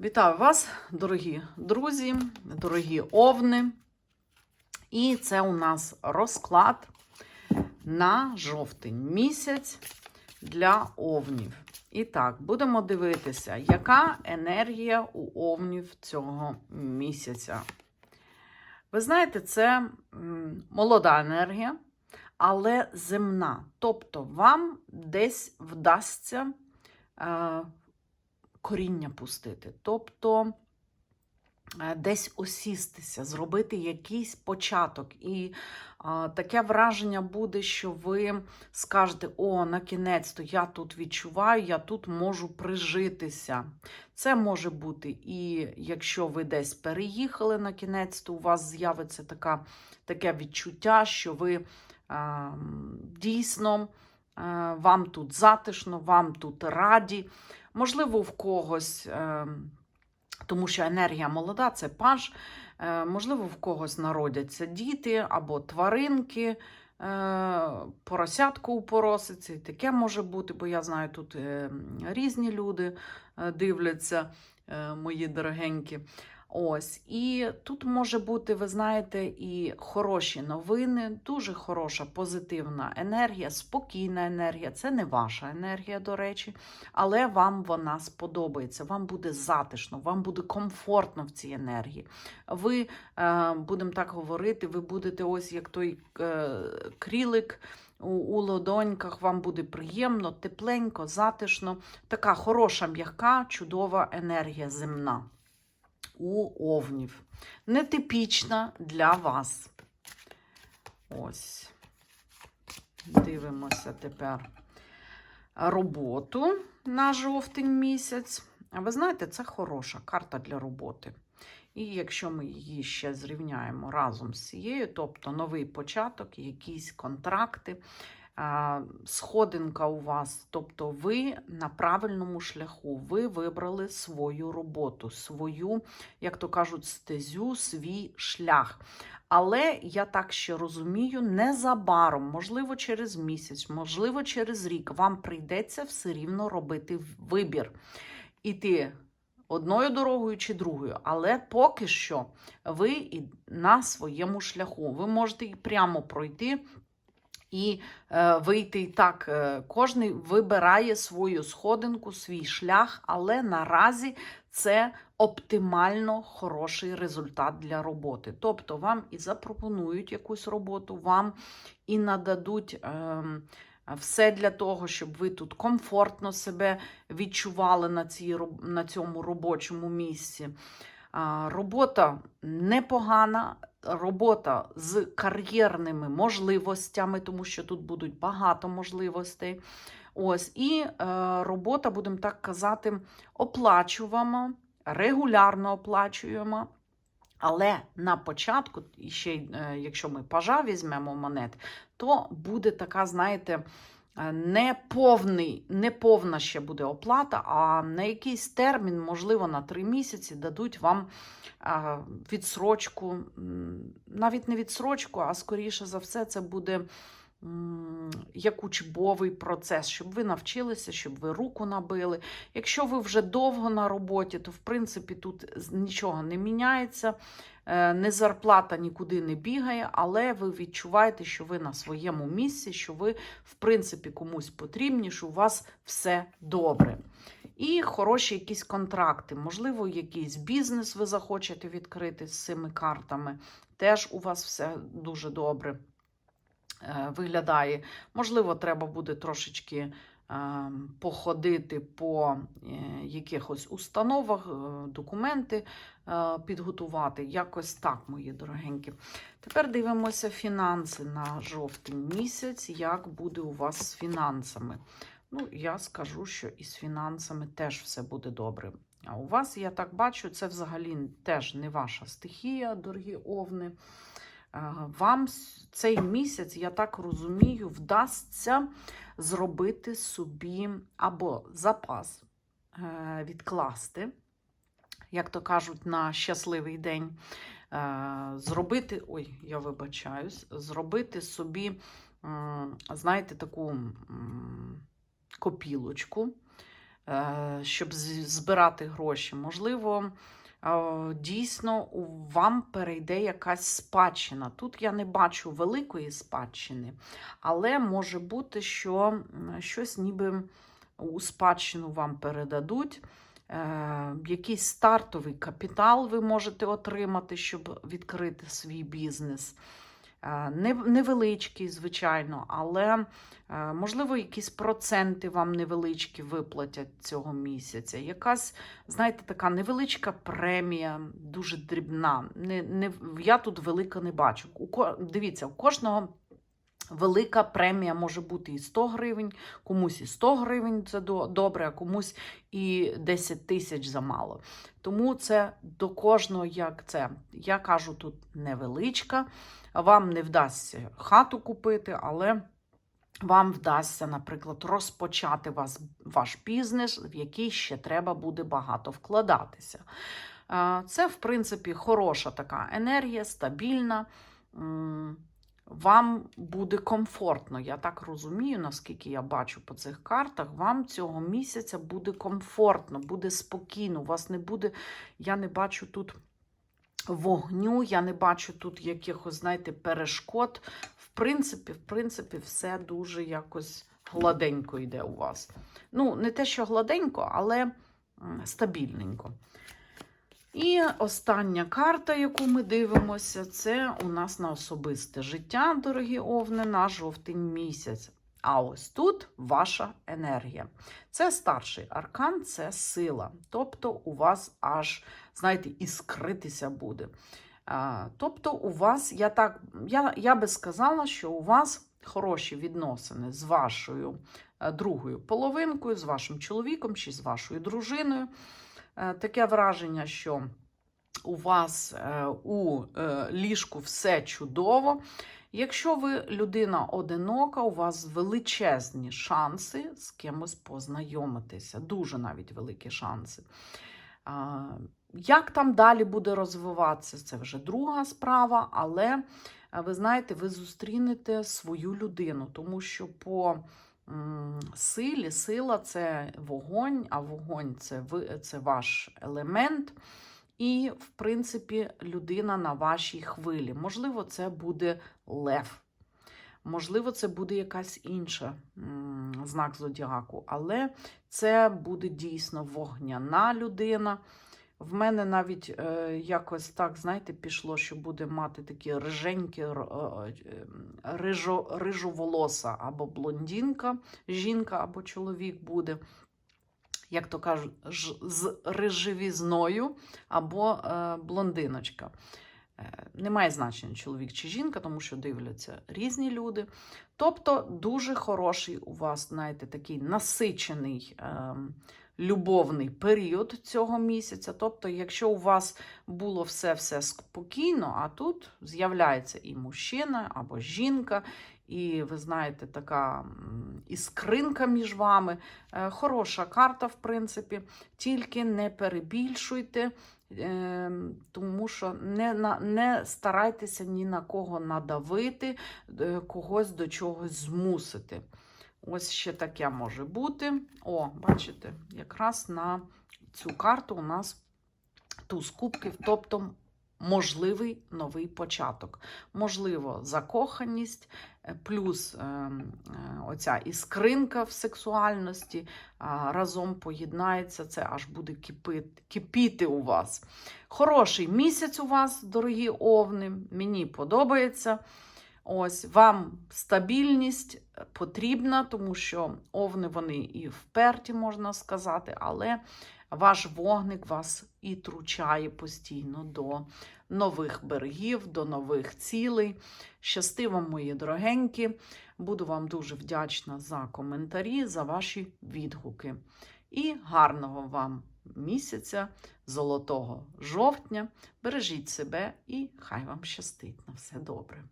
Вітаю вас, дорогі друзі, дорогі овни. І це у нас розклад на жовтень місяць для овнів. І так, будемо дивитися, яка енергія у овнів цього місяця. Ви знаєте, це молода енергія, але земна. Тобто вам десь вдасться е, коріння пустити. Тобто е, десь осістися, зробити якийсь початок. І а, таке враження буде, що ви скажете: о, на кінець-то я тут відчуваю, я тут можу прижитися. Це може бути і якщо ви десь переїхали на кінець, то у вас з'явиться така, таке відчуття, що ви а, дійсно вам тут затишно, вам тут раді. Можливо, в когось, е, тому що енергія молода, це паж, е, можливо, в когось народяться діти або тваринки, е, поросятку у поросиці. Таке може бути, бо я знаю, тут е, різні люди е, дивляться, е, мої дорогенькі. Ось, і тут може бути, ви знаєте, і хороші новини, дуже хороша позитивна енергія, спокійна енергія. Це не ваша енергія, до речі, але вам вона сподобається. Вам буде затишно, вам буде комфортно в цій енергії. Ви, е, будемо так говорити, ви будете ось як той е, крілик. У, у ладоньках вам буде приємно, тепленько, затишно. Така хороша, м'яка, чудова енергія земна у овнів. Нетипічна для вас. Ось. Дивимося тепер роботу на жовтень місяць. А ви знаєте, це хороша карта для роботи. І якщо ми її ще зрівняємо разом з цією, тобто новий початок, якісь контракти, сходинка у вас, тобто ви на правильному шляху, ви вибрали свою роботу, свою, як то кажуть, стезю, свій шлях. Але я так ще розумію, незабаром, можливо, через місяць, можливо, через рік, вам прийдеться все рівно робити вибір. Іти одною дорогою чи другою. Але поки що ви на своєму шляху. Ви можете і прямо пройти. І е, вийти і так, е, кожен вибирає свою сходинку, свій шлях, але наразі це оптимально хороший результат для роботи. Тобто вам і запропонують якусь роботу, вам і нададуть е, все для того, щоб ви тут комфортно себе відчували на, цій, на цьому робочому місці. Робота непогана, робота з кар'єрними можливостями, тому що тут будуть багато можливостей. Ось, і е, робота, будемо так казати, оплачувана, регулярно оплачуємо. Але на початку, ще й, е, якщо ми пажа візьмемо монет, то буде така, знаєте, неповний, неповна ще буде оплата, а на якийсь термін, можливо, на три місяці дадуть вам відсрочку, навіть не відсрочку, а скоріше за все, це буде як учбовий процес, щоб ви навчилися, щоб ви руку набили. Якщо ви вже довго на роботі, то в принципі тут нічого не міняється, е, не зарплата нікуди не бігає, але ви відчуваєте, що ви на своєму місці, що ви, в принципі, комусь потрібні, що у вас все добре. І хороші якісь контракти, можливо, якийсь бізнес ви захочете відкрити з цими картами. Теж у вас все дуже добре е, виглядає. Можливо, треба буде трошечки е, походити по е, якихось установах, е, документи е, підготувати. Якось так, мої дорогенькі. Тепер дивимося фінанси на жовтень місяць. Як буде у вас з фінансами? Ну, я скажу, що із фінансами теж все буде добре. А у вас, я так бачу, це взагалі теж не ваша стихія, дорогі овни. Е, Вам цей місяць, я так розумію, вдасться зробити собі або запас е, відкласти, як то кажуть, на щасливий день. Е, Зробити, ой, я вибачаюсь, зробити собі, знаєте, таку копілочку щоб збирати гроші. Можливо, дійсно вам перейде якась спадщина. Тут я не бачу великої спадщини, але може бути, що щось ніби у спадщину вам передадуть. Е, якийсь стартовий капітал ви можете отримати, щоб відкрити свій бізнес. Е, не- Невеличкий, звичайно, але е, можливо якісь проценти вам невеличкі виплатять цього місяця. Якась, знаєте, така невеличка премія, дуже дрібна. Не, не, я тут велика не бачу. У, дивіться, у кожного. Велика премія може бути і 100 гривень, комусь і 100 гривень це добре, а комусь і 10 тисяч замало. Тому це до кожного як це. Я кажу, тут невеличка, вам не вдасться хату купити, але вам вдасться, наприклад, розпочати вас, ваш бізнес, в який ще треба буде багато вкладатися. Це, в принципі, хороша така енергія, стабільна. Вам буде комфортно, я так розумію, наскільки я бачу по цих картах, вам цього місяця буде комфортно, буде спокійно. У вас не буде, я не бачу тут вогню, я не бачу тут якихось, знаєте, перешкод. В принципі, в принципі, все дуже якось гладенько йде у вас. Ну, не те, що гладенько, але стабільненько. І остання карта, яку ми дивимося, це у нас на особисте життя, дорогі овни, на жовтень місяць. А ось тут ваша енергія. Це старший аркан, це сила. Тобто у вас аж, знаєте, іскритися буде. Тобто, у вас, я так, я, я би сказала, що у вас хороші відносини з вашою е, другою половинкою, з вашим чоловіком чи з вашою дружиною. Е, Таке враження, що у вас е, у е, ліжку все чудово. Якщо ви людина одинока, у вас величезні шанси з кимось познайомитися, дуже навіть великі шанси. Як там далі буде розвиватися, це вже друга справа, але ви знаєте, ви зустрінете свою людину, тому що по силі, сила це вогонь, а вогонь це, ви, це ваш елемент. І, в принципі, людина на вашій хвилі. Можливо, це буде лев. Можливо, це буде якась інша знак зодіаку, але це буде дійсно вогняна людина. В мене навіть е, якось так, знаєте, пішло, що буде мати такі риженькі, е, е, рижо, рижоволоса або блондинка, жінка або чоловік буде, як то кажуть, ж- з рижевізною або е, блондиночка. Е, Немає значення чоловік чи жінка, тому що дивляться різні люди. Тобто дуже хороший у вас, знаєте, такий насичений ем, любовний період цього місяця. Тобто, якщо у вас було все-все спокійно, а тут з'являється і мужчина або жінка, і ви знаєте, така іскринка між вами. Е, Хороша карта, в принципі, тільки не перебільшуйте. Е, Тому що не, не старайтеся ні на кого надавити, е, когось до чогось змусити. Ось ще таке може бути. О, бачите, якраз на цю карту у нас туз кубків, тобто можливий новий початок. Можливо, закоханість, е, плюс е, е, оця іскринка в сексуальності разом поєднається, це аж буде кипіти у вас. Хороший місяць у вас, дорогі овни, мені подобається. Ось вам стабільність потрібна, тому що овни вони і вперті, можна сказати, але ваш вогник вас і тручає постійно до нових берегів, до нових цілей. Щасти вам, мої дорогенькі. Буду вам дуже вдячна за коментарі, за ваші відгуки. І гарного вам місяця, золотого жовтня. Бережіть себе і хай вам щастить на все добре.